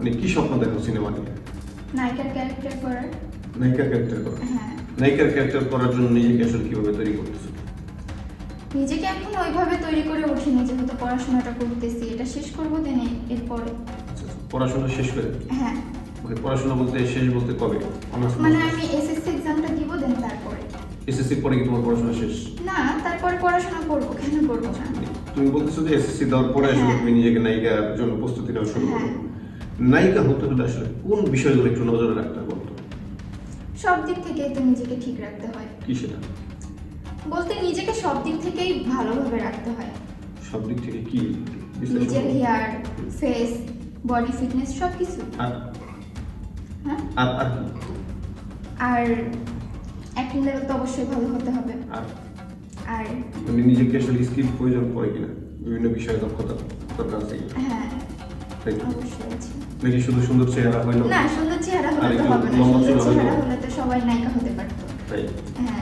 মানে কি স্বপ্ন দেখো সিনেমা নিয়ে নায়িকার ক্যারেক্টার করার। নায়িকার ক্যারেক্টার করা? হ্যাঁ। নায়িকার ক্যারেক্টার করার জন্য নিজেকে আসলে কীভাবে তৈরি করতেছো? নিজেকে এখন ওইভাবে তৈরি করে উঠিনি যেহেতু পড়াশোনাটা করতেছি এটা শেষ করব দেন এরপরে। আচ্ছা, পড়াশোনা শেষ করে? হ্যাঁ। মানে পড়াশোনা বলতে শেষ বলতে কবে? মানে আমি এসএসসি এক্সামটা দিব দেন তারপরে। এসএসসি পরে কি তোমার পড়াশোনা শেষ? না তারপরে পড়াশোনা করব কেন করব না তুমি বলতেছো যে এসএসসি দেওয়ার পরে আসলে হ্যাঁ। তুমি নিজেকে নায়িকার জন্য প্রস্তুতি নেওয়া শুরু করো। হ্যাঁ। নায়িকা হতে হলে আসলে কোন বিষয়গুলো একটু নজরে রাখতে হবে সব দিক থেকেই তো নিজেকে ঠিক রাখতে হয়। কি সেটা? বলতে নিজেকে সব দিক থেকেই ভালোভাবে রাখতে হয়। সব দিক থেকে কি নিজের হেয়ার ফেস বডি ফিটনেস সব কিছু। আর হ্যাঁ? আর আর অ্যাক্টিং লেভেল তো অবশ্যই ভালো হতে হবে। আর? আর মানে নিজেকে আসলে স্কিল প্রয়োজন পড়ে কিনা বিভিন্ন বিষয়ে দক্ষতা দরকার আছে হ্যাঁ। তাই তো? নাকি শুধু সুন্দর চেহারা হইল না সুন্দর চেহারা হলে তো হবে না সুন্দর চেহারা হলে তো সবাই নায়িকা হতে পারতো। তাই? হ্যাঁ।